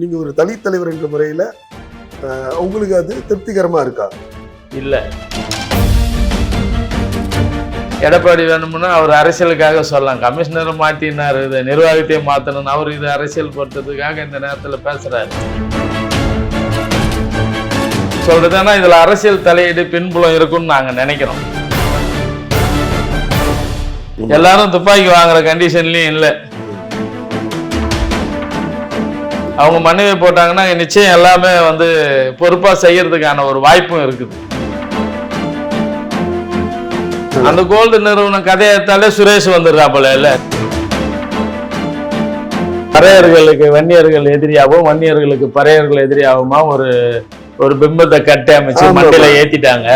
நீங்கள் ஒரு தலித் தலைவர் என்ற முறையில் உங்களுக்கு அது திருப்திகரமாக இருக்கா? இல்லை. எடப்பாடி வேணும்னா அவர் அரசியலுக்காக சொல்லலாம். கமிஷனரை மாற்றினார் இதை நிர்வாகத்தையே மாற்றணும்னு அவர் இது அரசியல் படுத்துறதுக்காக இந்த நேரத்தில் பேசுகிறார் சொல்கிறது சொல்றதுன்னா இதில் அரசியல் தலையீடு பின்புலம் இருக்கும்னு நாங்கள் நினைக்கிறோம். எல்லாரும் துப்பாக்கி வாங்குற கண்டிஷன்லயும் இல்லை. அவங்க மனுவை போட்டாங்கன்னா நிச்சயம் எல்லாமே வந்து பொறுப்பா செய்யறதுக்கான ஒரு வாய்ப்பும் இருக்குது. அந்த கோல்டு நிறுவனம் கதையை எடுத்தாலே சுரேஷ் வந்துடுறாப்புல இல்ல? பறையர்களுக்கு வன்னியர்கள் எதிரியாகவும் வன்னியர்களுக்கு பறையர்கள் எதிரியாகுமா? ஒரு ஒரு பிம்பத்தை கட்டி அமைச்சு. மண்டையில ஏத்திட்டாங்க.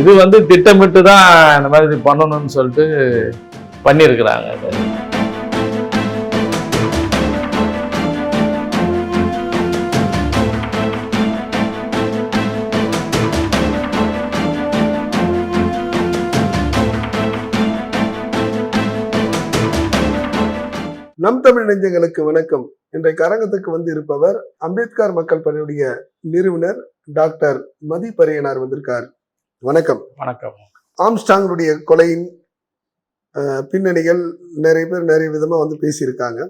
இது வந்து திட்டமிட்டு தான் இந்த மாதிரி பண்ணணும்னு சொல்லிட்டு பண்ணியிருக்கிறாங்க. நம் தமிழ் நெஞ்சங்களுக்கு வணக்கம். இன்றைக்கு அரங்கத்துக்கு வந்து இருப்பவர் அம்பேத்கர் மக்கள் பணியுடைய நிறுவனர் டாக்டர் மதி பரியனார் வந்திருக்கார். வணக்கம். வணக்கம். ஆம்ஸ்டாங்களுடைய கொலையின் பின்னணிகள் நிறைய பேர் நிறைய விதமா வந்து பேசியிருக்காங்க.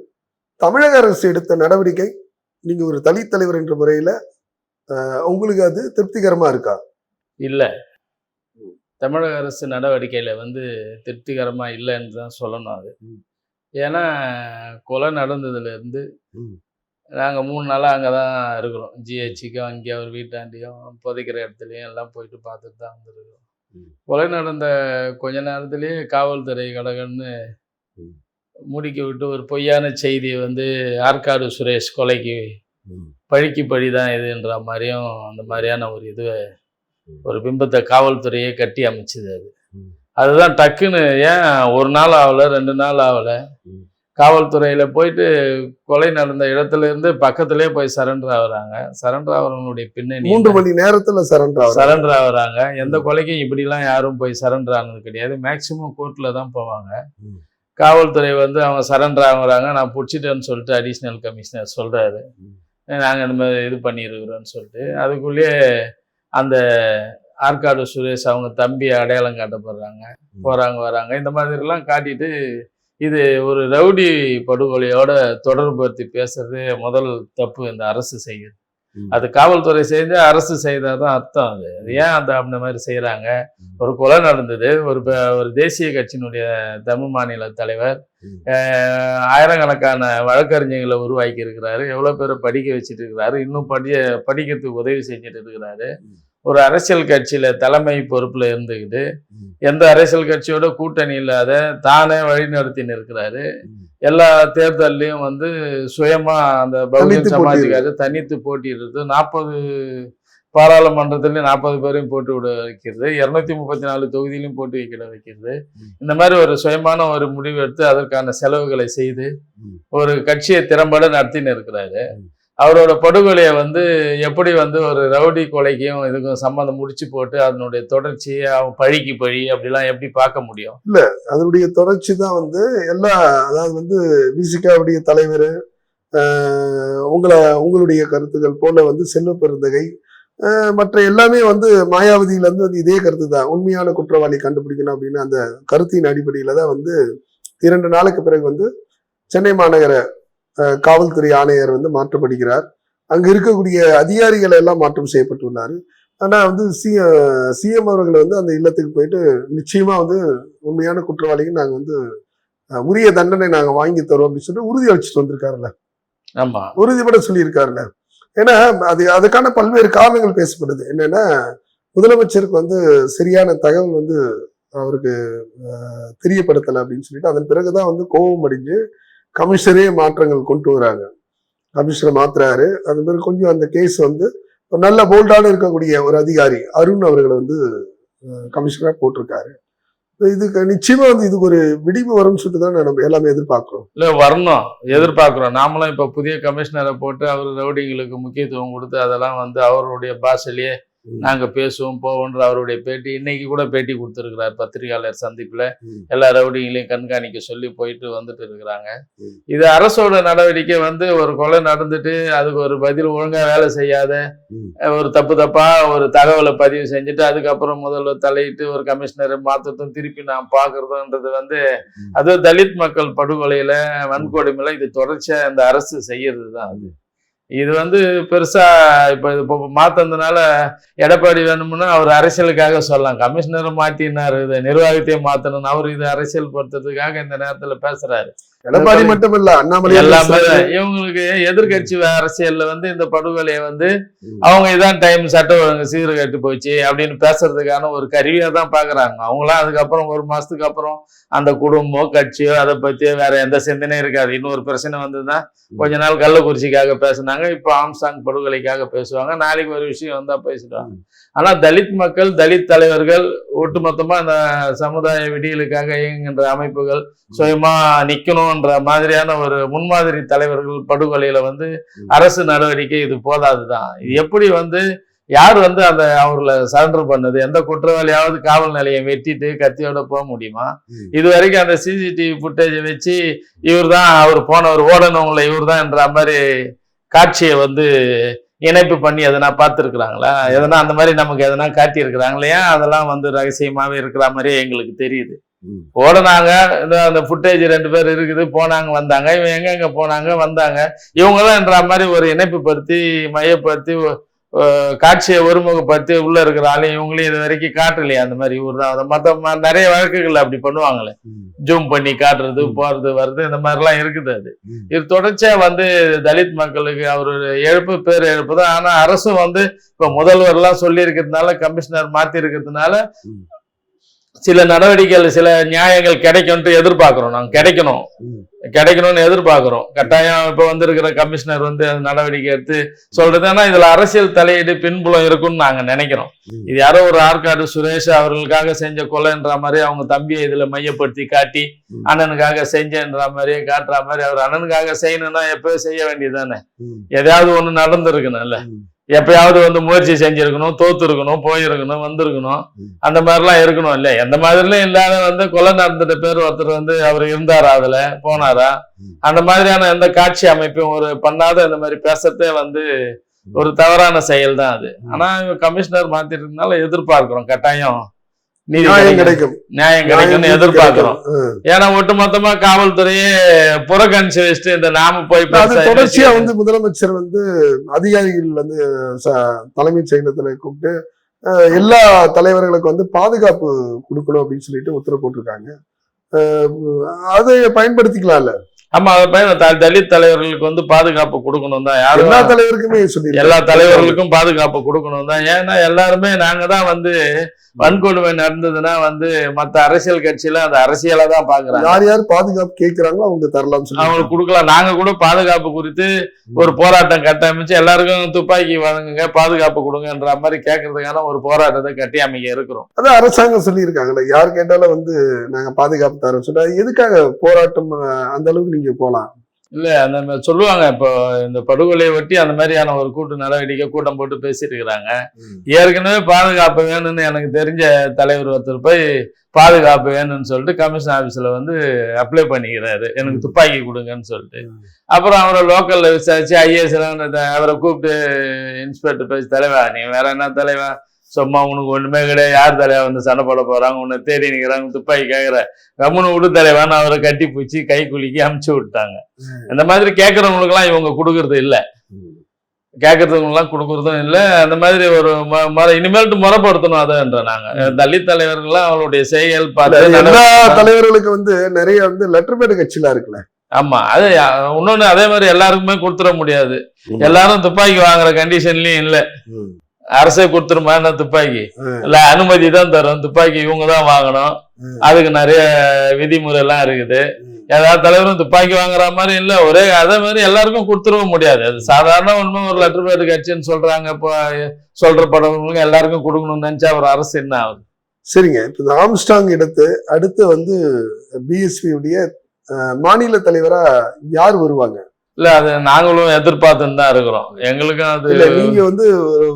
தமிழக அரசு எடுத்த நடவடிக்கை நீங்க ஒரு தலித் தலைவர் என்ற முறையில உங்களுக்கு அது திருப்திகரமா இருக்கா? இல்ல. தமிழக அரசு நடவடிக்கையில வந்து திருப்திகரமா இல்லைன்னு தான் சொல்லணும் அது. ஏன்னா கொலை நடந்ததுல இருந்து ம். நாங்க மூணு நாளா அங்கதான் இருக்கிறோம் ஜிஹெச்சுக்கும் அங்கே அவர் வீட்டாண்டியும் புதைக்கிற இடத்துலையும் எல்லாம் போயிட்டு பார்த்துட்டு தான் வந்துருக்கிறோம். கொலை நடந்த கொஞ்ச நேரத்திலேயே காவல்துறை கடகன்னு. முடிக்க விட்டு ஒரு பொய்யான செய்தியை வந்து ஆற்காடு சுரேஷ் கொலைக்கு பழிக்கு பழி தான் இதுன்ற மாதிரியும் அந்த மாதிரியான ஒரு இது ஒரு பிம்பத்தை காவல்துறையே கட்டி அமைச்சுது அது. அதுதான் டக்குன்னு ஏன் ஒரு நாள் ஆகல ரெண்டு நாள் ஆகல. காவல்துறையில போயிட்டு கொலை நடந்த இடத்துல இருந்து பக்கத்திலே போய் சரண்டர் ஆகுறாங்க. சரண்டர் ஆகிறவங்களுடைய பின்னணி மூன்று மணி நேரத்துல சரண்டர் சரண்டர் ஆகுறாங்க. எந்த கொலைக்கும் இப்படிலாம் யாரும் போய் சரண்டர் ஆனது கிடையாது. மேக்சிமம் கோர்ட்ல தான் போவாங்க. காவல்துறை வந்து அவங்க சரண்டர் ஆகுறாங்க. நான் பிடிச்சிட்டேன்னு சொல்லிட்டு அடிஷ்னல் கமிஷனர் சொல்றாரு. ம். நாங்கள் இந்த மாதிரி இது பண்ணியிருக்கிறோன்னு சொல்லிட்டு அதுக்குள்ளேயே அந்த ஆற்காடு சுரேஷ் அவங்க தம்பி அடையாளம் காட்டப்படுறாங்க. ம். போறாங்க வராங்க. இந்த மாதிரிலாம் காட்டிட்டு இது ஒரு ரவுடி படுகொலையோட தொடர்புபடுத்தி பேசுறது முதல் தப்பு இந்த அரசு செய்யுது. அது காவல்துறை செய்து அரசு செய்தாதான் அர்த்தம் அது. ஏன் அந்த அந்த மாதிரி செய்யறாங்க ம். ஒரு கொலை நடந்தது. ஒரு ஒரு தேசிய கட்சியினுடைய தமிழ் மாநில தலைவர் ஆயிரக்கணக்கான வழக்கறிஞர்களை உருவாக்கி இருக்கிறாரு எவ்வளவு பேரை படிக்க வச்சுட்டு இருக்கிறாரு. இன்னும் படிய படிக்கிறதுக்கு உதவி செஞ்சுட்டு இருக்கிறாரு. ஒரு அரசியல் கட்சியில தலைமை பொறுப்புல இருந்துக்கிட்டு ம். எந்த அரசியல் கட்சியோட கூட்டணி இல்லாத தானே வழி நடத்தின்னு இருக்கிறாரு. எல்லா தேர்தல்லையும் வந்து சுயமா அந்த பகுஜன் சமாஜுக்காக தனித்து போட்டியிடுறது நாற்பது பாராளுமன்றத்திலையும் நாற்பது பேரையும் போட்டு விட வைக்கிறது இருநூத்தி முப்பத்தி நாலு தொகுதியிலையும் போட்டு வைக்கிட வைக்கிறது. இந்த மாதிரி ஒரு சுயமான ஒரு முடிவு எடுத்து அதற்கான செலவுகளை செய்து. ஒரு கட்சியை திறம்பட நடத்தின்னு இருக்கிறாரு. அவரோட படுகொலையை வந்து எப்படி வந்து ஒரு ரவுடி கொலைக்கும் இதுக்கும் சம்மந்தம் முடிச்சு போட்டு அதனுடைய தொடர்ச்சியை அவன் பழிக்கு பழி அப்படிலாம் எப்படி பார்க்க முடியும்? இல்லை அதனுடைய தொடர்ச்சி தான் வந்து எல்லா அதாவது வந்து விசிகாவுடைய தலைவர் உங்களை உங்களுடைய கருத்துக்கள் போல வந்து செல்வ பெருந்தகை மற்ற எல்லாமே வந்து மாயாவதியிலேருந்து வந்து இதே கருத்து தான். உண்மையான குற்றவாளி கண்டுபிடிக்கணும் அப்படின்னு அந்த கருத்தின் அடிப்படையில் தான் வந்து இரண்டு நாளுக்கு பிறகு வந்து சென்னை மாநகர காவல்துறை ஆணையர் வந்து மாற்றப்படுகிறார். அங்க இருக்கக்கூடிய அதிகாரிகள் எல்லாம் மாற்றம் செய்யப்பட்டுள்ளார். ஆனா வந்து சி சிஎம் அவர்கள் வந்து அந்த இல்லத்துக்கு போயிட்டு நிச்சயமா வந்து உண்மையான குற்றவாளிக்கு நாங்க வந்து உரிய தண்டனை நாங்க வாங்கி தரோம் அப்படின்னு சொல்லிட்டு உறுதி அளிச்சுட்டு வந்திருக்காருல்ல. ஆமா. உறுதிப்பட சொல்லியிருக்காருல்ல. ஏன்னா அது அதுக்கான பல்வேறு காரணங்கள் பேசப்படுது. என்னன்னா முதலமைச்சருக்கு வந்து சரியான தகவல் வந்து அவருக்கு தெரியப்படுத்தலை அப்படின்னு சொல்லிட்டு அதன் பிறகுதான் வந்து கோபம் அடைஞ்சு கமிஷனரே மாற்றங்கள் கொண்டு வராங்க. கமிஷனர் மாத்துறாரு. அது மாதிரி கொஞ்சம் அந்த கேஸ் வந்து ஒரு நல்ல போல்டான இருக்கக்கூடிய ஒரு அதிகாரி அருண் அவர்களை வந்து கமிஷனராக போட்டிருக்காரு. இதுக்கு நிச்சயமா வந்து இதுக்கு ஒரு விடிவு வரும்னு சொல்லிட்டு தான் நம்ம எல்லாமே எதிர்பார்க்கிறோம். இல்ல வரணும். எதிர்பார்க்கிறோம். நாமளும் இப்ப புதிய கமிஷனரை போட்டு அவர் ரவுடிங்களுக்கு முக்கியத்துவம் கொடுத்து அதெல்லாம் வந்து அவருடைய பாஷையிலேயே ம். நாங்க பேசுவோம் போவோன்ற அவருடைய பேட்டி இன்னைக்கு கூட பேட்டி கொடுத்துருக்கிறார் பத்திரிகையாளர் சந்திப்புல. எல்லா ரவுடிங்களையும் கண்காணிக்க சொல்லி போயிட்டு வந்துட்டு இருக்கிறாங்க. இது அரசோட நடவடிக்கை வந்து ஒரு கொலை நடந்துட்டு அதுக்கு ஒரு பதில் ஒழுங்கா வேலை செய்யாத. ஒரு தப்பு தப்பா ஒரு தகவலை பதிவு செஞ்சுட்டு அதுக்கப்புறம் முதல்வர் தலையிட்டு ஒரு கமிஷனரை மாத்ததும் திருப்பி நான் பாக்குறதுன்றது வந்து. அது தலித் மக்கள் படுகொலையில வன்கொடுமையில இது தொடர்ச்சியா இந்த அரசு செய்யறது தான் அது இது வந்து பெருசா இப்ப இது இப்போ மாத்ததுனால எடப்பாடி வேணும்னா அவர் அரசியலுக்காக சொல்லலாம். கமிஷனரை மாத்தினாரு இதை நிர்வாகத்தையும் மாத்தணும் அவர் இது அரசியல் படுத்துறதுக்காக இந்த நேரத்துல பேசுறாரு. எடப்பாடி மட்டும் இல்ல அண்ணாமலை எல்லாமே இவங்களுக்கு எதிர்கட்சி அரசியல்ல வந்து இந்த படுகொலையை வந்து. அவங்க இதான் டைம் சட்ட ஒழுங்கு சீர்கெட்டு போச்சு அப்படின்னு பேசுறதுக்கான ஒரு கருவியா தான் பாக்குறாங்க. அவங்களாம் அதுக்கப்புறம் ஒரு மாசத்துக்கு அப்புறம் அந்த குடும்பம் கட்சியோ அதை பத்தியோ வேற எந்த சிந்தனையும் இருக்காது. இன்னொரு பிரச்சனை வந்ததுதான் கொஞ்ச நாள் கள்ளக்குறிச்சிக்காக பேசுனாங்க. இப்போ ஆம்சாங் படுகொலைக்காக பேசுவாங்க. நாளைக்கு ஒரு விஷயம் வந்தா பேசிடுவாங்க. ஆனா தலித் மக்கள் தலித் தலைவர்கள் ஒட்டுமொத்தமா அந்த சமுதாய விடியலுக்காக இயங்குகின்ற அமைப்புகள் சுயமா நிக்கணும்ன்ற மாதிரியான ஒரு முன்மாதிரி தலைவர்கள் படுகொலையில வந்து அரசு நடவடிக்கை இது போதாதுதான். இது எப்படி வந்து யார் வந்து அந்த அவர்களை சரண்டர் பண்ணது? எந்த குற்றவாளியாவது காவல் நிலையம் வெட்டிட்டு கத்தியோட போக முடியுமா. இது வரைக்கும் அந்த சிசிடிவி ஃபுட்டேஜை வச்சு இவர் தான் அவர் போனவர் ஓடனவங்களை இவர் தான்ன்ற மாதிரி காட்சியை வந்து இணைப்பு பண்ணி எதனா பார்த்துருக்குறாங்களா? எதனா அந்த மாதிரி நமக்கு எதனா காட்டியிருக்கிறாங்களா அதெல்லாம் வந்து ரகசியமாவே இருக்கிற மாதிரியே எங்களுக்கு தெரியுது. ஓடுனாங்க இந்த அந்த ஃபுட்டேஜ் ரெண்டு பேர் இருக்குது போனாங்க வந்தாங்க. இவன் எங்க எங்க போனாங்க வந்தாங்க. இவங்க தான்ன்ற மாதிரி ஒரு இணைப்பு படுத்தி மையப்படுத்தி காட்சியை ஒருமுகப்படுத்தி உள்ள இருக்கிற ஆளையும் இவங்களையும் இது வரைக்கும் காட்டலையே அந்த மாதிரி இவர் தான். மற்ற நிறைய வழக்குகள் அப்படி பண்ணுவாங்களே. ஜூம் பண்ணி காட்டுறது போறது வருது இந்த மாதிரிலாம் இருக்குது அது. இது தொடர்ச்சியா வந்து தலித் மக்களுக்கு அவர் இழப்பு பேர் இழப்பு தான் ஆனா அரசும் வந்து இப்ப முதல்வர் எல்லாம் சொல்லி இருக்கிறதுனால கமிஷனர் மாத்தி இருக்கிறதுனால. சில நடவடிக்கைகள் சில நியாயங்கள் கிடைக்கும்ட்டு எதிர்பார்க்கிறோம் நாங்க கிடைக்கணும். கிடைக்கணும்னு எதிர்பார்க்கிறோம் கட்டாயம் இப்ப வந்திருக்கிற கமிஷனர் வந்து நடவடிக்கை எடுத்து சொல்றது ஆனா இதுல அரசியல் தலையீடு பின்புலம் இருக்கும்னு நாங்க நினைக்கிறோம். இது யாரோ ஒரு ஆற்காடு சுரேஷ் அவர்களுக்காக செஞ்ச கொலைன்ற மாதிரி அவங்க தம்பியை இதுல மையப்படுத்தி காட்டி. அண்ணனுக்காக செஞ்சேன்ற மாதிரியே காட்டுற மாதிரி அவர் அண்ணனுக்காக செய்யணும்னா எப்பயோ செய்ய வேண்டியதுதானே ம். எதையாவது ஒண்ணு நடந்திருக்கணும்ல. எப்பயாவது வந்து முயற்சி செஞ்சிருக்கணும் தோத்து இருக்கணும் போயிருக்கணும் வந்திருக்கணும். அந்த மாதிரிலாம் இருக்கணும் இல்ல. எந்த மாதிரிலாம் இல்லாத வந்து கொலை நடந்துட்ட பேர் ஒருத்தர் வந்து அவர் இருந்தாரா அதுல? போனாரா. அந்த மாதிரியான எந்த காட்சி அமைப்பும் ஒரு பண்ணாத இந்த மாதிரி பேசத்தே வந்து ஒரு தவறான செயல் தான் அது ஆனா கமிஷனர் மாத்திட்டதுனால எதிர்பார்க்கிறோம் கட்டாயம். நியாயம் கிடைக்கும். நியாயம் கிடைக்கும்னு எதிர்பார்க்கிறோம். ஏன்னா ஒட்டுமொத்தமா காவல்துறையே புறக்கணிச்சு வச்சுட்டு இந்த நாம போய் தொடர்ச்சியா வந்து முதலமைச்சர் வந்து அதிகாரிகள் வந்து தலைமைச் செயலகத்துல கூப்பிட்டு எல்லா தலைவர்களுக்கு வந்து பாதுகாப்பு கொடுக்கணும் அப்படின்னு சொல்லிட்டு உத்தரவு போட்டிருக்காங்க. அதை பயன்படுத்திக்கலாம்ல? ஆமா அதை பையன் தலித் தலைவர்களுக்கு வந்து பாதுகாப்பு கொடுக்கணும் தான். யாரும் எல்லா தலைவருக்குமே சொல்லி எல்லா தலைவர்களுக்கும் பாதுகாப்பு கொடுக்கணும் தான். ஏன்னா எல்லாருமே நாங்க தான் வந்து வன்கொடுமை நடந்ததுன்னா வந்து மத்த அரசியல் கட்சியில அந்த அரசியலா தான் பாக்குறாங்க. யார் யார் பாதுகாப்பு கேட்கிறாங்களோ அவங்க தரலாம் அவங்களுக்கு கொடுக்கலாம். நாங்க கூட பாதுகாப்பு குறித்து ஒரு போராட்டம் கட்டமைச்சு எல்லாருக்கும் துப்பாக்கி வழங்குங்க பாதுகாப்பு கொடுங்கன்ற மாதிரி கேட்கறதுக்கான ஒரு போராட்டத்தை கட்டி அமைக்க இருக்கிறோம். அதான் அரசாங்கம் சொல்லியிருக்காங்கல்ல. யார் கேட்டாலும் வந்து நாங்க பாதுகாப்பு தரோம் அது எதுக்காக போராட்டம் அந்த அளவுக்கு நீங்க போலாம். இல்ல அந்த மாதிரி சொல்லுவாங்க இப்போ இந்த படுகொலையை ஒட்டி அந்த மாதிரியான ஒரு கூட்டு நடவடிக்கை கூட்டம் போட்டு பேசிட்டு இருக்கிறாங்க ஏற்கனவே பாதுகாப்பு வேணும்னு எனக்கு தெரிஞ்ச தலைவர் ஒருத்தர் போய் பாதுகாப்பு வேணும்னு சொல்லிட்டு கமிஷன் ஆபீஸ்ல வந்து அப்ளை பண்ணிக்கிறாரு. எனக்கு துப்பாக்கி கொடுங்கன்னு சொல்லிட்டு. அப்புறம் அவரை லோக்கல்ல விசாரிச்சு ஐஏஎஸ் அவரை கூப்பிட்டு இன்ஸ்பெக்டர் பேசி தலைவா நீ வேற என்ன தலைவா? சும்மா உனக்கு ஒண்ணுமே கிடையாது. யார் தலைவா வந்து சண்டை போட போறாங்க? உன்னை தேடி நிக்கிறாங்க. துப்பாக்கி கேக்குற கம்முன்னு விடு தலைவான்னு அவரை கட்டி பிடிச்சி கை குலுக்கி அமுச்சு விட்டாங்க. இந்த மாதிரி கேட்கறவங்களுக்குலாம் இவங்க கொடுக்கறது இல்ல. கேட்கறதுங்கெல்லாம் கொடுக்கறதும் இல்ல. அந்த மாதிரி ஒரு முறை இனிமேல்ட்டு முறைப்படுத்தணும் அதைன்ற நாங்க. தலித் தலைவர்கள்லாம் அவங்களுடைய செயல் பார்த்து எல்லா தலைவர்களுக்கு வந்து நிறைய வந்து லெட்டர் பேட் கட்சியில இருக்குல்ல? ஆமா. அது இன்னொன்னு அதே மாதிரி எல்லாருக்குமே கொடுத்துட முடியாது. எல்லாரும் துப்பாக்கி வாங்குற கண்டிஷன்லயும் இல்ல. அரசே கொடுத்துருமா என்ன துப்பாக்கி. இல்ல அனுமதி தான் தரும். துப்பாக்கி இவங்க தான் வாங்கணும். அதுக்கு நிறைய விதிமுறை எல்லாம் இருக்குது. ஏதாவது தலைவரும் துப்பாக்கி வாங்குற மாதிரி இல்ல. ஒரே அதே மாதிரி எல்லாருக்கும் கொடுத்துடவும் முடியாது. அது சாதாரண உண்மை ஒரு லெட்டர் பேர் கட்சின்னு சொல்றாங்க. இப்போ சொல்ற படவங்களுக்கு எல்லாருக்கும் கொடுக்கணும்னு நினைச்சா ஒரு அரசு என்ன ஆகுது? சரிங்க. இப்ப இந்த ஆம்ஸ்டாங் எடுத்து அடுத்து வந்து பிஎஸ்பி உடைய அஹ், மாநில தலைவரா யார் வருவாங்க? இல்ல அது நாங்களும் எதிர்பார்த்துன்னு தான் இருக்கிறோம். எங்களுக்கும் அது இல்ல நீங்க வந்து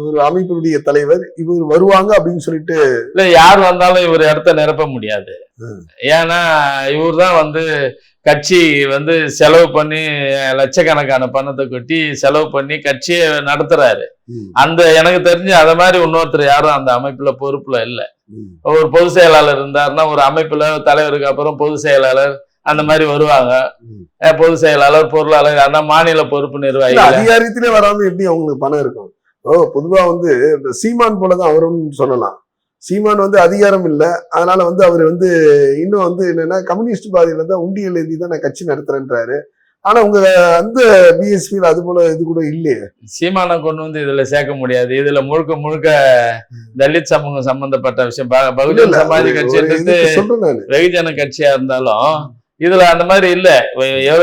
ஒரு அமைப்பினுடைய தலைவர் இவர் வருவாங்க அப்படின்னு சொல்லிட்டு இல்ல யார் வந்தாலும் இவர் இடத்த நிரப்ப முடியாது. ஏன்னா இவர் தான் வந்து கட்சி வந்து செலவு பண்ணி லட்சக்கணக்கான பணத்தை கொட்டி செலவு பண்ணி கட்சியை நடத்துறாரு. அந்த எனக்கு தெரிஞ்சு அத மாதிரி இன்னொருத்தர் யாரும் அந்த அமைப்புல பொறுப்புல இல்ல. ஒரு பொதுச் செயலாளர் இருந்தாருன்னா ஒரு அமைப்புல தலைவருக்கு அப்புறம் பொதுச் செயலாளர் அந்த மாதிரி வருவாங்க. பொதுச் செயலாளர் பொருளாளர் ஆனா மாநில பொறுப்பு நிர்வாகிகள். அதிகாரத்திலே வராம எப்படி அவங்களுக்கு பணம் இருக்கும்? ஓ பொதுவா வந்து இந்த சீமான் போலதான் அவரும் சொல்லலாம். சீமான் வந்து அதிகாரம் இல்ல. அதனால வந்து அவர் வந்து இன்னும் வந்து என்னன்னா கம்யூனிஸ்ட் பாதையில தான் உண்டியல் எழுதி தான் நான் கட்சி நடத்துறேன்றாரு. ஆனா உங்க அந்த பிஎஸ்பியில் அது போல இது கூட இல்லையே. சீமானை கொண்டு வந்து இதுல சேர்க்க முடியாது. இதுல முழுக்க முழுக்க தலித் சமூகம் சம்பந்தப்பட்ட விஷயம். பகுஜன் சமாஜ் கட்சி வெகுஜன கட்சியா இருந்தாலும் இதுல அந்த மாதிரி இல்ல.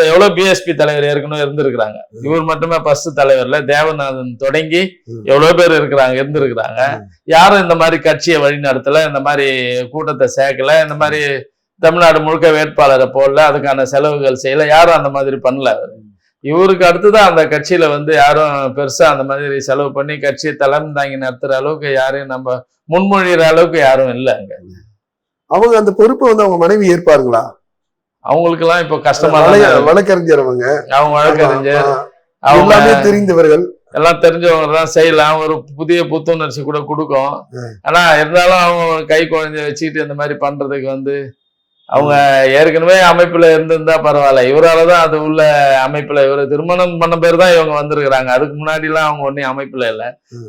எவ்வளவு பிஎஸ்பி தலைவர் ஏற்கனவே இருந்திருக்கிறாங்க. இவர் மட்டுமே ஃபர்ஸ்ட் தலைவர்ல. தேவநாதன் தொடங்கி. எவ்வளவு பேர் இருக்கிறாங்க இருந்திருக்கிறாங்க. யாரும் இந்த மாதிரி கட்சியை வழி நடத்தல இந்த மாதிரி கூட்டத்தை சேர்க்கல இந்த மாதிரி தமிழ்நாடு முழுக்க வேட்பாளரை போடல அதுக்கான செலவுகள் செய்யல. யாரும் அந்த மாதிரி பண்ணல. இவருக்கு அடுத்துதான் அந்த கட்சியில வந்து யாரும் பெருசா அந்த மாதிரி செலவு பண்ணி கட்சியை தலைமை தாங்கி நடத்துற அளவுக்கு யாரையும் நம்ம முன்மொழிகிற அளவுக்கு யாரும் இல்லை அங்க. அவங்க அந்த பொறுப்பை வந்து அவங்க மனைவி ஏற்பாருங்களா அவங்களுக்கு எல்லாம் இப்போ கஷ்டமா வழக்கறிஞர் அவங்க அவங்க வழக்கறிஞர். அவங்க எல்லாமே தெரிந்தவர்கள். எல்லாம் தெரிஞ்சவங்க தான் செய்யலாம் ஒரு புதிய புத்துணர்ச்சி கூட கொடுக்கும். ஆனா இருந்தாலும் அவங்க கை குழந்தைய வச்சுக்கிட்டு இந்த மாதிரி பண்றதுக்கு வந்து அவங்க ஏற்கனவே அமைப்புல இருந்திருந்தா பரவாயில்ல. இவரால தான் அது உள்ள அமைப்புல இவர் திருமணம் பண்ண பேர் தான் இவங்க வந்திருக்கிறாங்க. அதுக்கு முன்னாடி எல்லாம் அவங்க ஒன்னும் அமைப்புல இல்ல.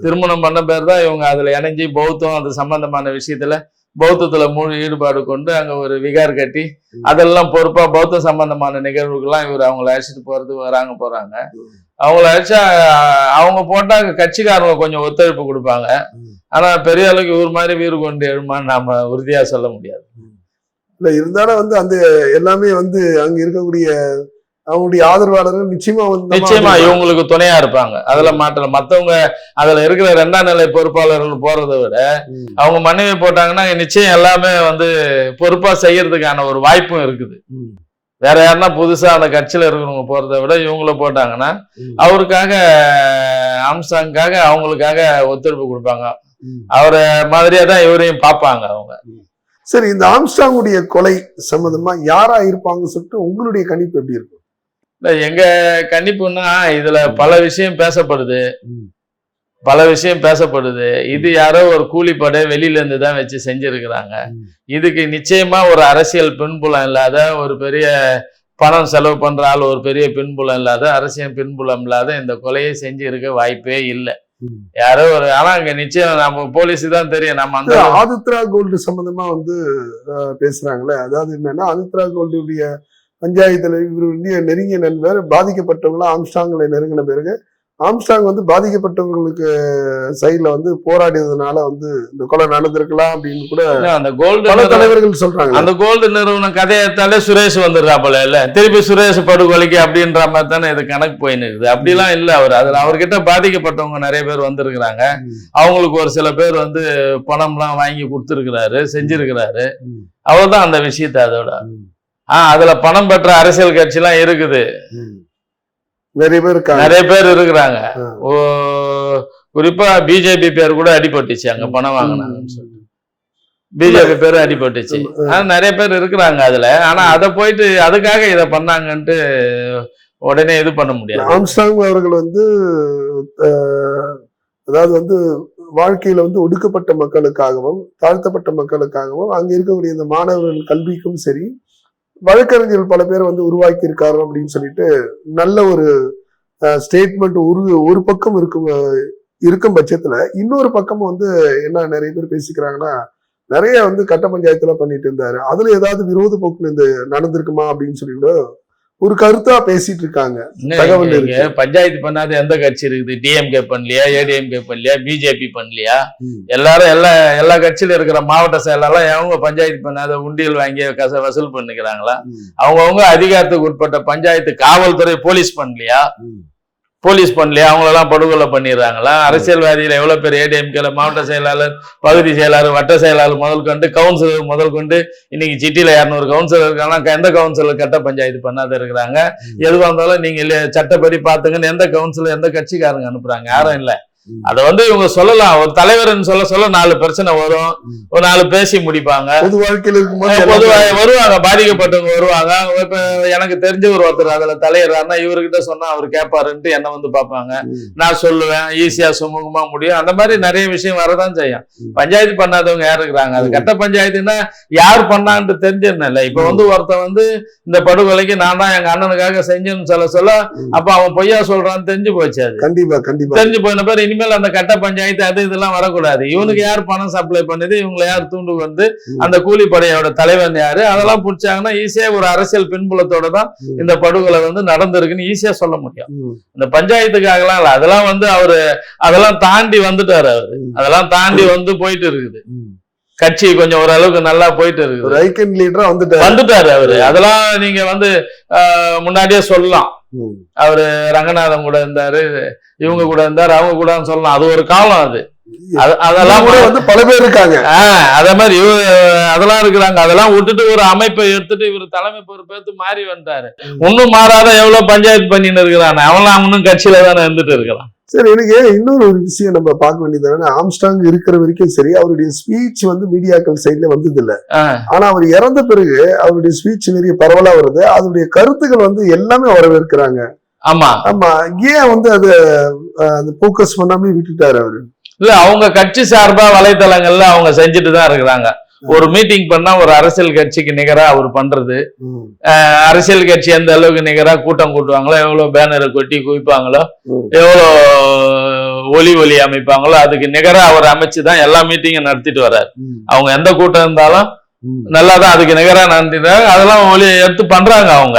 திருமணம் பண்ண பேர் தான் இவங்க அதுல இணைஞ்சு பௌத்தம் அது சம்பந்தமான விஷயத்துல பௌத்தத்துல முழு ஈடுபாடு கொண்டு அங்க ஒரு விகார் கட்டி. அதெல்லாம் பொறுப்பா பௌத்த சம்பந்தமான நிகழ்வுகள்லாம் இவர் அவங்கள அழைச்சிட்டு போறது வராங்க போறாங்க. அவங்கள அழைச்சா அவங்க போட்டா கட்சிக்காரங்க கொஞ்சம் ஒத்துழைப்பு கொடுப்பாங்க. ஆனா பெரிய அளவுக்கு இவர் மாதிரி வீறு கொண்டு எழுமான்னு நாம உறுதியா சொல்ல முடியாது இல்ல இருந்தாலும் வந்து அந்த எல்லாமே வந்து அங்க இருக்கக்கூடிய அவங்களுடைய ஆதரவாளர்கள் நிச்சயமா வந்து நிச்சயமா இவங்களுக்கு துணையா இருப்பாங்க அதுல மாற்றல மத்தவங்க அதுல இருக்கிற ரெண்டாம் நிலை பொறுப்பாளர்கள் போறதை விட. அவங்க மனைவி போட்டாங்கன்னா நிச்சயம் எல்லாமே வந்து பொறுப்பா செய்யறதுக்கான ஒரு வாய்ப்பும் இருக்குது. வேற யாருன்னா புதுசா அந்த கட்சியில இருக்கிறவங்க போறதை விட இவங்கள போட்டாங்கன்னா. அவருக்காக அம்சாங்காக அவங்களுக்காக ஒத்துழைப்பு கொடுப்பாங்க. அவரை மாதிரியே தான் இவரையும் பார்ப்பாங்க அவங்க சரி இந்த ஆம்ஸ்டாங்குடைய கொலை சம்பந்தமா யாரா இருப்பாங்கன்னு சொல்லிட்டு உங்களுடைய கணிப்பு எப்படி இருக்கும் இல்ல எங்க கணிப்புன்னா இதுல பல விஷயம் பேசப்படுது. பல விஷயம் பேசப்படுது. இது யாரோ ஒரு கூலிப்படை வெளியில இருந்து தான் வச்சு செஞ்சிருக்கிறாங்க. இதுக்கு நிச்சயமா ஒரு அரசியல் பின்புலம் இல்லாத ஒரு பெரிய பணம் செலவு பண்ற ஆள் ஒரு பெரிய பின்புலம் இல்லாத அரசியல் பின்புலம் இல்லாத இந்த கொலையை செஞ்சு இருக்க வாய்ப்பே இல்லை. யாரோ ஒரு ஆனா அங்க நிச்சயம் நம்ம போலீஸுக்கு தான் தெரியும். நம்ம அந்த ஆதித்ரா கோல்டு சம்பந்தமா வந்து பேசுறாங்களே. அதாவது என்னன்னா ஆதித்ரா கோல்டுடைய பஞ்சாயத்துல இவர் வந்து நெருங்கிய நண்பர் பாதிக்கப்பட்டவங்களும் ஆம்ஸ்டாங்களை நெருங்கின பிறகு ஆம்ஸ்டாங் வந்து பாதிக்கப்பட்டவங்களுக்கு சைட்ல வந்து போராடியதுனால வந்து இந்த கொலை நடந்திருக்கலாம் அப்படின்னு கூட அந்த கோல்டு பல தலைவர்கள் சொல்றாங்க. அந்த கோல்டு நிறுவனம் கதையை எடுத்தாலே சுரேஷ் வந்துடுறாப்புல இல்ல? திருப்பி சுரேஷ் படுகொலைக்கு அப்படின்ற மாதிரி தானே இது கணக்கு போயின்னு இருக்குது. அப்படிலாம் இல்ல அவர். அதுல அவர்கிட்ட பாதிக்கப்பட்டவங்க நிறைய பேர் வந்திருக்கிறாங்க. அவங்களுக்கு ஒரு சில பேர் வந்து பணம்லாம் வாங்கி கொடுத்துருக்கிறாரு செஞ்சிருக்கிறாரு. ம். அவ்வளவுதான் அந்த விஷயத்தை அதோட. ஆஹ் அதுல பணம் பெற்ற அரசியல் கட்சிலாம் இருக்குது. ம். நிறைய பேர் நிறைய பேர் இருக்கிறாங்க. குறிப்பா பிஜேபி பேர் கூட அடிபட்டுச்சு அங்க பணம் வாங்கினாங்கன்னு சொல்லி பிஜேபி பேரும் அடிபட்டுச்சு. ஆனா நிறைய பேர் இருக்கிறாங்க அதுல. ஆனா அத போயிட்டு அதுக்காக இத பண்ணாங்கன்ட்டு உடனே இது பண்ண முடியாது. ஆம்ஸ்டாங் அவர்கள் வந்து அதாவது வந்து வாழ்க்கையில வந்து ஒடுக்கப்பட்ட மக்களுக்காகவும் தாழ்த்தப்பட்ட மக்களுக்காகவும் அங்க இருக்கக்கூடிய இந்த மாணவர்கள் கல்விக்கும் சரி வழக்கறிஞர்கள் பல பேர் வந்து உருவாக்கி இருக்காரு அப்படின்னு சொல்லிட்டு நல்ல ஒரு ஸ்டேட்மெண்ட் ஒரு ஒரு பக்கம் இருக்கும் இருக்கும் பட்சத்துல இன்னொரு பக்கம் வந்து என்ன நிறைய பேர் பேசிக்கிறாங்கன்னா நிறைய வந்து கட்ட பஞ்சாயத்துல பண்ணிட்டு இருந்தாரு. அதுல ஏதாவது விரோத போக்குல இந்த நடந்திருக்குமா அப்படின்னு சொல்லி கூட ஒரு கருத்தா பேசிட்டு இருக்காங்க தகவல் இருக்கு. பஞ்சாயத்து பண்ணாத எந்த கட்சி இருக்குது டிஎம்கே பண்ணலையா ஏடிஎம்கே பண்ணலையா பிஜேபி பண்ணலையா. எல்லாரும் எல்லா எல்லா கட்சியில இருக்கிற மாவட்ட செயலாளர் அவங்க பஞ்சாயத்து பண்ணாத உண்டியல் வாங்கி கச வசூல் பண்ணிக்கிறாங்களா அவங்கவுங்க அதிகாரத்துக்கு உட்பட்ட பஞ்சாயத்து காவல்துறை போலீஸ் பண்ணலையா. போலீஸ் பண்ணலையா? அவங்களெல்லாம் படுகொலை பண்ணிடுறாங்களா? அரசியல்வாதிகள் எவ்வளவு பேர் ஏடிஎம்கேல மாவட்ட செயலாளர் பகுதி செயலாளர் வட்ட செயலாளர் முதல் கொண்டு கவுன்சிலர் முதல் கொண்டு இன்னைக்கு சிட்டில இரநூறு கவுன்சிலர் இருக்காங்க எந்த கவுன்சிலர் கட்ட பஞ்சாயத்து பண்ணாத இருக்கிறாங்க? எதுவாக இருந்தாலும் நீங்க இல்ல- சட்டப்படி பாத்துங்கன்னு எந்த கவுன்சிலர் எந்த கட்சிக்காரங்க அனுப்புறாங்க? யாரும் இல்ல. அதை வந்து இவங்க சொல்லலாம். ஒரு தலைவர்னு சொல்ல சொல்ல நாலு பிரச்சனை வரும். ஒரு நாலு பேசி முடிப்பாங்க. பொது வாழ்க்கையில் இருக்கும்போது வருவாங்க. பாதிக்கப்பட்டவங்க வருவாங்க. இப்ப எனக்கு தெரிஞ்ச ஒரு ஒருத்தர் அதுல தலையிடறாருன்னா இவர்கிட்ட சொன்னா அவர் கேட்பாருன்ட்டு என்ன வந்து பார்ப்பாங்க. நான் சொல்லுவேன். ஈஸியா சுமூகமா முடியும். அந்த மாதிரி நிறைய விஷயம் வரதான் செய்யும். பஞ்சாயத்து பண்ணாதவங்க யார் இருக்கிறாங்க? அது. கட்ட பஞ்சாயத்துன்னா யார் பண்ணான்ட்டு தெரிஞ்சிருந்தேன் இப்ப வந்து ஒருத்தன் வந்து இந்த படுகொலைக்கு நான் தான் எங்க அண்ணனுக்காக செஞ்சேன்னு சொல்ல சொல்ல. அப்ப அவன் பொய்யா சொல்றான்னு தெரிஞ்சு போச்சு அது. கண்டிப்பா கண்டிப்பா. தெரிஞ்சு போயின பேர் இனிமேல் அந்த கட்ட பஞ்சாயத்து அது இதெல்லாம் வரக்கூடாது இவனுக்கு யார் பணம் சப்ளை பண்ணுது இவங்களை யார் தூண்டு வந்து. அந்த கூலிப்படையோட தலைவன் யாரு அதெல்லாம் பிடிச்சாங்கன்னா ஈஸியா ஒரு அரசியல் பின்புலத்தோட தான். இந்த படுகொலை வந்து நடந்திருக்குன்னு ஈஸியா சொல்ல முடியும். இந்த பஞ்சாயத்துக்காகலாம் இல்ல அதெல்லாம் வந்து அவரு அதெல்லாம் தாண்டி வந்துட்டாரு அவரு. அதெல்லாம் தாண்டி வந்து போயிட்டு இருக்குது. கட்சி கொஞ்சம் ஓரளவுக்கு நல்லா போயிட்டு இருக்குது. ஒரு ஐக்கன் லீடரா வந்துட்டாரு. வந்துட்டாரு அவரு. அதெல்லாம் நீங்க வந்து முன்னாடியே சொல்லலாம். அவரு ரங்கநாதன் கூட இருந்தாரு இவங்க கூட இருந்தாரு அவங்க கூட சொல்லலாம். அது ஒரு காலம் அது. அது- அதெல்லாம் கூட வந்து பல பேர் இருக்காங்க. ஆஹ் அதே மாதிரி அதெல்லாம் இருக்கிறாங்க. அதெல்லாம் விட்டுட்டு ஒரு அமைப்பை எடுத்துட்டு இவர் தலைமை பொறுப்பேற்று மாறி வந்துட்டாரு ம். இன்னும் மாறாத எவ்வளவு பஞ்சாயத்து பண்ணின்னு இருக்கிறான். அவன்லாம் இன்னும் கட்சியில தானே இருந்துட்டு இருக்கிறான் சரி எனக்கு இன்னொரு ஒரு விஷயம் நம்ம பார்க்க வேண்டியது ஆம்ஸ்டாங் இருக்கிற வரைக்கும் சரி அவருடைய ஸ்பீச் வந்து மீடியாக்கள் சைட்ல வந்தது இல்ல ஆனா அவர் இறந்த பிறகு அவருடைய ஸ்பீச் நிறைய பரவலா வருது. அதனுடைய கருத்துக்கள் வந்து எல்லாமே வரவேற்கிறாங்க. ஆமா. ஆமா. ஏன் வந்து அது போக்கஸ் பண்ணாம விட்டுட்டாரு அவரு? இல்ல அவங்க கட்சி சார்பா வலைத்தளங்கள்ல அவங்க செஞ்சுட்டு தான் இருக்கிறாங்க. ஒரு மீட்டிங் பண்ணா ஒரு அரசியல் கட்சிக்கு நிகரா அவர் பண்றது அரசியல் கட்சி எந்த அளவுக்கு நிகரா கூட்டம் கூட்டுவாங்களோ எவ்வளவு பேனரை கொட்டி குவிப்பாங்களோ ம். எவ்வளோ ஒலி ஒலி அமைப்பாங்களோ அதுக்கு நிகரா அவர் அமைச்சு தான் எல்லா மீட்டிங்கும் நடத்திட்டு வர்றாரு. அவங்க எந்த கூட்டம் இருந்தாலும். நல்லா தான் அதுக்கு நிகரா நடத்திட்டாங்க அதெல்லாம் எடுத்து பண்றாங்க அவங்க.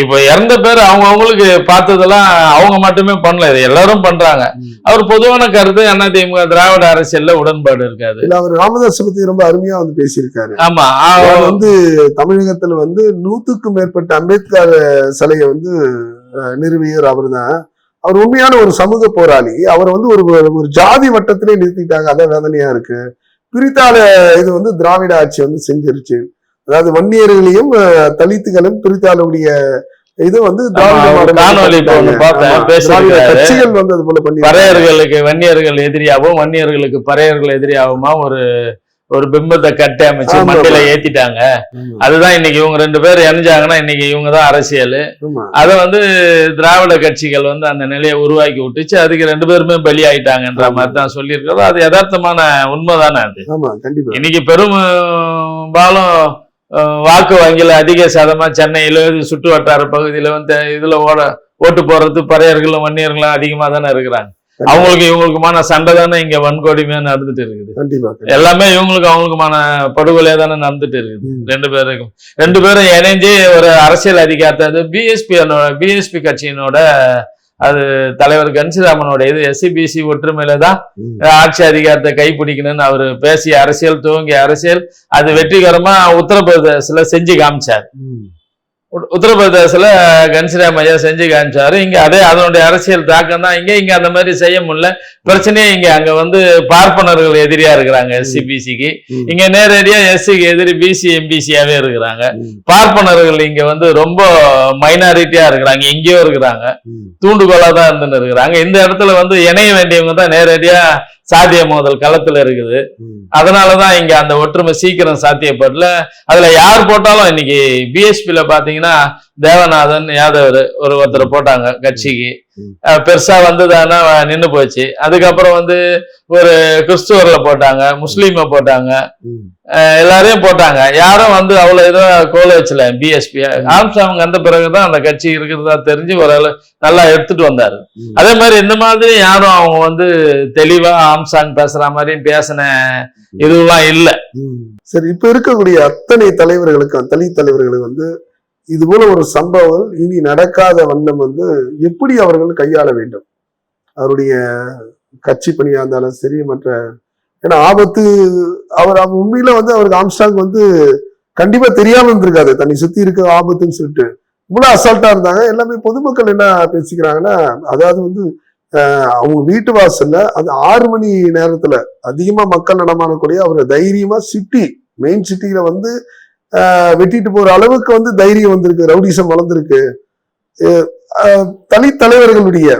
இப்போ இறந்த பேர் அவங்க அவங்களுக்கு பார்த்ததெல்லாம் அவங்க மட்டுமே பண்ணல. இது எல்லாரும் பண்றாங்க. அவர் பொதுவான கருத்து அதிமுக திராவிட அரசியல்ல உடன்பாடு இருக்காது. இல்ல அவர் ராமதாஸ் பத்தி ரொம்ப அருமையா வந்து பேசியிருக்காரு. ஆமா அவர் வந்து தமிழகத்துல வந்து நூத்துக்கும் மேற்பட்ட அம்பேத்கர் சிலையை வந்து அஹ், நிறுவியவர் அவர்தான். அவர் உண்மையான ஒரு சமூக போராளி. அவர் வந்து ஒரு ஒரு ஜாதி வட்டத்திலே நிறுத்திட்டாங்க. அதான் வேதனையா இருக்கு. பிரித்தாள இது வந்து திராவிட ஆட்சி வந்து செஞ்சிருச்சு. அதாவது வன்னியர்களையும் தலித்துகளும் பிரித்தாளுடைய இது வந்து. கட்சிகள் வந்து அது போல பண்ணி பறையர்களுக்கு வன்னியர்கள் எதிரியாகவும் வன்னியர்களுக்கு பறையர்கள் எதிரியாகுமா ஒரு ஒரு பிம்பத்தை கட்டி அமைச்சு. மண்டையில ஏத்திட்டாங்க. அதுதான் இன்னைக்கு இவங்க ரெண்டு பேர் இணைஞ்சாங்கன்னா இன்னைக்கு இவங்க தான் அரசியல் அதை வந்து திராவிட கட்சிகள் வந்து அந்த நிலையை உருவாக்கி விட்டுச்சு. அதுக்கு ரெண்டு பேருமே பலியாயிட்டாங்கன்ற. மாதிரி தான் சொல்லியிருக்கிறோம். அது யதார்த்தமான உண்மைதானே அது. இன்னைக்கு பெரும்பாலும் அஹ், வாக்கு வங்கியில அதிக சதமா சென்னையில சுற்று வட்டார பகுதியில வந்து இதுல ஓட ஓட்டு போறது பறையர்களும் வன்னியர்களும் அதிகமா தானே இருக்கிறாங்க. அவங்களுக்கு இவங்களுக்குமான சண்டை தானே இங்க வன்கொடுமையா நடந்துட்டு இருக்குது. எல்லாமே இவங்களுக்கு அவங்களுக்குமான படுகொலையா தானே நடந்துட்டு இருக்குது. ரெண்டு பேருக்கும் ரெண்டு பேரும் இணைஞ்சு ஒரு அரசியல் அதிகாரத்தை அது பிஎஸ்பி பிஎஸ்பி கட்சியினோட அது தலைவர் கன்சிராமனோட இது எஸ்சிபிசி ஒற்றுமையில தான். ஆட்சி அதிகாரத்தை கைப்பிடிக்கணும்னு அவர் பேசிய அரசியல் துவங்கிய அரசியல் அது வெற்றிகரமா உத்தரப்பிரதேசத்துல செஞ்சு காமிச்சார் ம். உ- உத்தரப்பிரதேசத்துல கன்சிராம் ஐயா செஞ்சு காமிச்சாரு இங்க அதே அதனுடைய அரசியல் தாக்கம் தான் இங்க இங்க அந்த மாதிரி செய்ய முடியல பிரச்சனையே இங்க அங்க வந்து பார்ப்பனர்கள் எதிரியா இருக்கிறாங்க எஸ்சிபிசிக்கு ம். இங்க நேரடியா எஸ்சிக்கு எதிரி பிசி எம்பிசியாவே இருக்கிறாங்க. பார்ப்பனர்கள் இங்க வந்து ரொம்ப மைனாரிட்டியா இருக்கிறாங்க எங்கேயோ இருக்கிறாங்க ம். தூண்டுகோலா தான் இருந்துன்னு இருக்கிறாங்க இந்த இடத்துல வந்து இணைய வேண்டியவங்க தான் நேரடியா சாத்திய மோதல் களத்துல இருக்குது. அதனாலதான் இங்க அந்த ஒற்றுமை சீக்கிரம் சாத்தியப்படல அதுல யார் போட்டாலும் இன்னைக்கு பிஎஸ்பில பாத்தீங்கன்னா தேவநாதன் யாதவ் ஒரு ஒருத்தர் போட்டாங்க கட்சிக்கு. பெருசா வந்ததானா நின்னு போச்சு. அதுக்கப்புறம் வந்து ஒரு கிறிஸ்துவர்ல போட்டாங்க முஸ்லீமை போட்டாங்க. எல்லாரையும் போட்டாங்க. யாரும் வந்து அவ்வளவு இதோ கோல வச்சல பிஎஸ்பி ஆம்சாங் வந்த பிறகுதான் அந்த கட்சி இருக்கிறதா தெரிஞ்சு ஒரு நல்லா எடுத்துட்டு வந்தாரு. அதே மாதிரி இந்த மாதிரி யாரும் அவங்க வந்து தெளிவா ஆம்சாங் பேசுற மாதிரியும் பேசின இதுவெல்லாம் இல்ல. சரி இப்ப இருக்கக்கூடிய அத்தனை தலைவர்களுக்கும் தனி தலைவர்களுக்கு வந்து இது போல ஒரு சம்பவம் இனி நடக்காத வண்ணம் வந்து எப்படி அவர்கள் கையாள வேண்டும்? அவருடைய கட்சி பணியா இருந்தாலும் சரி மற்ற ஏன்னா ஆபத்து அவர் அவர் உண்மையில வந்து அவருக்கு ஆம்ஸ்டாங் வந்து கண்டிப்பா தெரியாம இருந்திருக்காது தன்னை சுத்தி இருக்க ஆபத்துன்னு சொல்லிட்டு. இவ்வளவு அசால்ட்டா இருந்தாங்க. எல்லாமே பொதுமக்கள் என்ன பேசிக்கிறாங்கன்னா அதாவது வந்து அவங்க வீட்டு வாசல்ல அது ஆறு மணி நேரத்துல அதிகமா மக்கள் நடமாடக்கூடிய அவர் தைரியமா சிட்டி மெயின் சிட்டியில வந்து வெட்டிட்டு போற அளவுக்கு வந்து தைரியம் வந்திருக்கு ரவுடிசம் வளர்ந்துருக்கு. தனித்தலைவர்களுடைய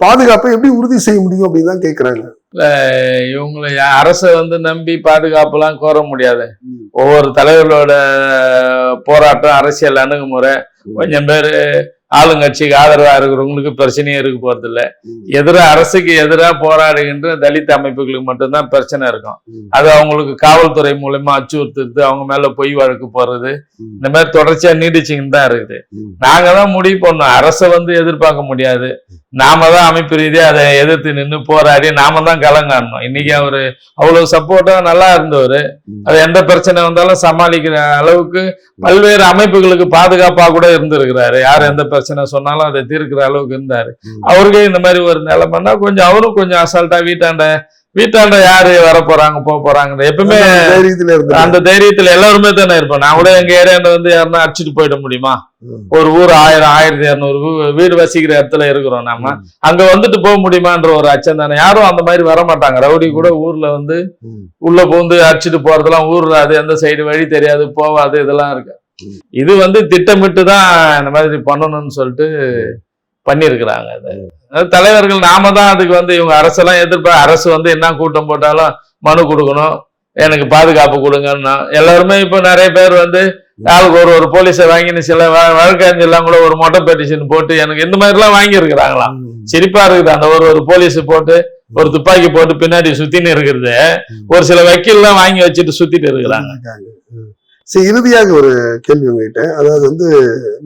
பாதுகாப்பை எப்படி உறுதி செய்ய முடியும் அப்படின்னு தான் கேக்குறாங்க இவங்களை அரசை வந்து நம்பி பாதுகாப்புலாம் கோர முடியாது. ஒவ்வொரு தலைவர்களோட போராட்டம் அரசியல் அணுகுமுறை கொஞ்சம் பேர் ஆளுங்கட்சிக்கு ஆதரவா இருக்கிறவங்களுக்கு பிரச்சனையே இருக்க போறது இல்ல எதிரா அரசுக்கு எதிரா போராடுகின்ற தலித் அமைப்புகளுக்கு மட்டும்தான் பிரச்சனை இருக்கும். அது அவங்களுக்கு காவல்துறை மூலயமா அச்சுறுத்துறது அவங்க மேல பொய் வழக்கு போடுறது இந்த மாதிரி தொடர்ச்சியா நீடிச்சுக்கிட்டு தான் இருக்குது. நாங்க தான் முடிவு பண்ணோம். அரசை வந்து எதிர்பார்க்க முடியாது. நாம தான் அமைப்பு ரீதியாக அதை எதிர்த்து நின்று போராடி நாம தான் கலங்காணணும் இன்னைக்கு அவரு அவ்வளவு சப்போர்ட்டா நல்லா இருந்தவர். அது எந்த பிரச்சனை வந்தாலும் சமாளிக்கிற அளவுக்கு பல்வேறு அமைப்புகளுக்கு பாதுகாப்பா கூட இருந்திருக்கிறாரு. யார் எந்த பிரச்சனை சொன்னாலும் அதை தீர்க்கிற அளவுக்கு இருந்தாரு. அவருக்கே இந்த மாதிரி ஒரு நிலைமைன்னா கொஞ்சம் அவரும் கொஞ்சம் அசால்ட்டா வீட்டாண்ட வீட்டாண்ட யாரு வர போறாங்க போக போறாங்க எப்பவுமே அந்த தைரியத்துல எல்லாருமே தானே இருப்போம். நான் கூட எங்க ஏரியாண்ட வந்து யாருன்னா அடிச்சுட்டு போயிட முடியுமா? ஒரு ஊர் ஆயிரம் ஆயிரத்தி இரநூறு வீடு வசிக்கிற இடத்துல இருக்கிறோம் நாம. அங்க வந்துட்டு போக முடியுமான்ற ஒரு அச்சம் தானே. யாரும் அந்த மாதிரி வர மாட்டாங்க. ரவுடி கூட ஊர்ல வந்து உள்ள பூந்து அடிச்சுட்டு போறதெல்லாம் ஊர்ல அது எந்த சைடு வழி தெரியாது போவாது இதெல்லாம் இருக்கு. இது வந்து திட்டமிட்டு தான் இந்த மாதிரி பண்ணணும்னு சொல்லிட்டு பண்ணியிருக்கிறாங்க அது. தலைவர்கள் நாம தான் அதுக்கு வந்து இவங்க அரசெல்லாம் எதிர்ப்பா அரசு வந்து என்ன கூட்டம் போட்டாலும் மனு கொடுக்கணும் எனக்கு பாதுகாப்பு கொடுங்கன்னா. எல்லாருமே இப்போ நிறைய பேர் வந்து ஆளுக்கு ஒரு ஒரு போலீஸை வாங்கினு சில வ- வழக்கறிஞர்லாம் கூட ஒரு மொட்டை பெட்டிஷன் போட்டு எனக்கு இந்த மாதிரிலாம் வாங்கி இருக்கிறாங்களாம் சிரிப்பா இருக்குது. அந்த ஒரு ஒரு போலீஸ் போட்டு ஒரு துப்பாக்கி போட்டு பின்னாடி சுத்தின்னு இருக்கிறது. ஒரு சில வக்கீல்லாம் வாங்கி வச்சுட்டு சுத்திட்டு இருக்கிறாங்க. சரி இறுதியாக ஒரு கேள்வி உங்ககிட்ட. அதாவது வந்து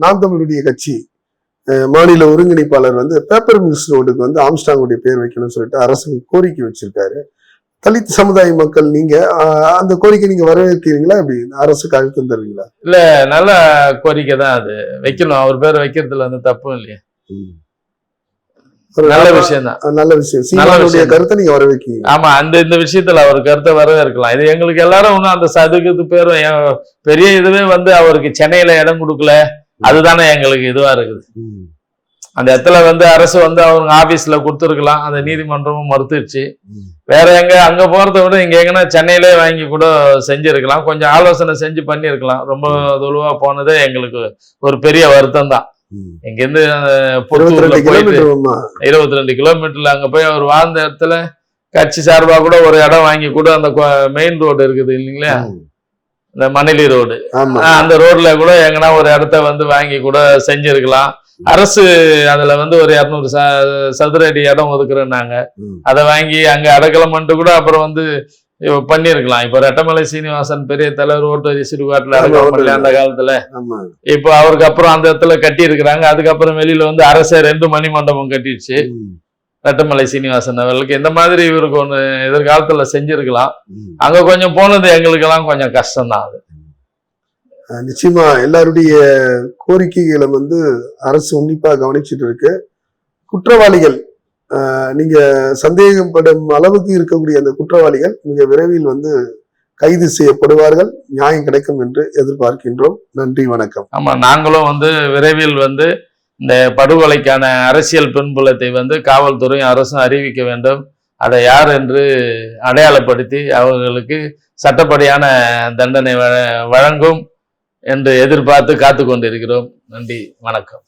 நாம் தமிழுடைய கட்சி மாநில ஒருங்கிணைப்பாளர் வந்து பேப்பர் மில்ஸ் ரோடுக்கு வந்து ஆம்ஸ்டாங்குடைய பேர் வைக்கணும்னு சொல்லிட்டு அரசுக்கு கோரிக்கை வச்சிருக்காரு. தலித் சமுதாய மக்கள் நீங்க அந்த கோரிக்கை நீங்க வரவேற்கிறீங்களா அப்படி அரசுக்கு அழுத்தம் தருவீங்களா? நல்ல கோரிக்கை தான் அது. வைக்கணும். அவர் பேர் வைக்கிறதுல வந்து தப்பும் இல்லையா. நல்ல விஷயம் தான் நல்ல விஷயம். சீமானுடைய விஷயம். கருத்தை நீங்க வரவேற்கிறீங்க ஆமா அந்த இந்த விஷயத்துல அவர் கருத்தை வரவேற்கலாம். இது எங்களுக்கு எல்லாரும் ஒன்றும் அந்த சதுக்குது பேரும் பெரிய இதுவே வந்து அவருக்கு சென்னையில இடம் கொடுக்கல. அதுதானே எங்களுக்கு இதுவா இருக்குது. அந்த இடத்துல வந்து அரசு வந்து அவங்க ஆபீஸ்ல கொடுத்துருக்கலாம். அந்த நீதிமன்றமும் மறுத்துருச்சு வேற எங்க அங்க போறதை விட இங்க எங்கன்னா சென்னையிலே வாங்கி கூட செஞ்சிருக்கலாம். கொஞ்சம் ஆலோசனை செஞ்சு பண்ணியிருக்கலாம் ரொம்ப தொழுவா போனதே எங்களுக்கு ஒரு பெரிய வருத்தம் தான் இங்க இருந்து இருபத்தி ரெண்டு கிலோமீட்டர்ல அங்க போய் அவர் வாழ்ந்த இடத்துல கட்சி சார்பா கூட ஒரு இடம் வாங்கி கூட அந்த மெயின் ரோடு இருக்குது இல்லைங்களா? இந்த மணலி ரோடு அந்த ரோட்ல கூட எங்கன்னா ஒரு இடத்த வந்து வாங்கி கூட செஞ்சிருக்கலாம். அரசு அதுல வந்து ஒரு இரநூறு சதுர அடி இடம் ஒதுக்குறேன்னாங்க. ம். அதை வாங்கி அங்க அடக்கலமன்ட்டு கூட அப்புறம் வந்து இவ பண்ணியிருக்கலாம். இப்ப ரெட்டமலை சீனிவாசன் பெரிய தலைவர் ஓட்டு சுடுகாட்டுல ஆமா, அடக்கம் ஓட்டு பண்ணல அந்த காலத்துல. இப்போ அவருக்கு அப்புறம் அந்த இடத்துல கட்டி இருக்கிறாங்க அதுக்கப்புறம் வெளியில வந்து அரசே ரெண்டு மணி மண்டபம் கட்டிடுச்சு. ரெட்டமலை சீனிவாசன் அவர்களுக்கு. இந்த மாதிரி இவருக்கு ஒண்ணு எதிர்காலத்துல செஞ்சிருக்கலாம். அங்க கொஞ்சம் போனது எங்களுக்கெல்லாம் கொஞ்சம் கஷ்டம் தான் அது நிச்சயமா எல்லாருடைய கோரிக்கைகளை வந்து அரசு உன்னிப்பா கவனிச்சுட்டு இருக்கு. குற்றவாளிகள் நீங்க சந்தேகப்படும் அளவுக்கு இருக்கக்கூடிய அந்த குற்றவாளிகள் மிக விரைவில் வந்து கைது செய்யப்படுவார்கள் நியாயம் கிடைக்கும் என்று எதிர்பார்க்கின்றோம். நன்றி வணக்கம். ஆமா நாங்களும் வந்து விரைவில் வந்து இந்த படுகொலைக்கான அரசியல் பின்புலத்தை வந்து காவல்துறையும் அரசும் அறிவிக்க வேண்டும். அதை யார் என்று அடையாளப்படுத்தி அவர்களுக்கு சட்டப்படியான தண்டனை வழங்கும் என்று எதிர்பார்த்து காத்து கொண்டிருக்கிறோம் நன்றி வணக்கம்.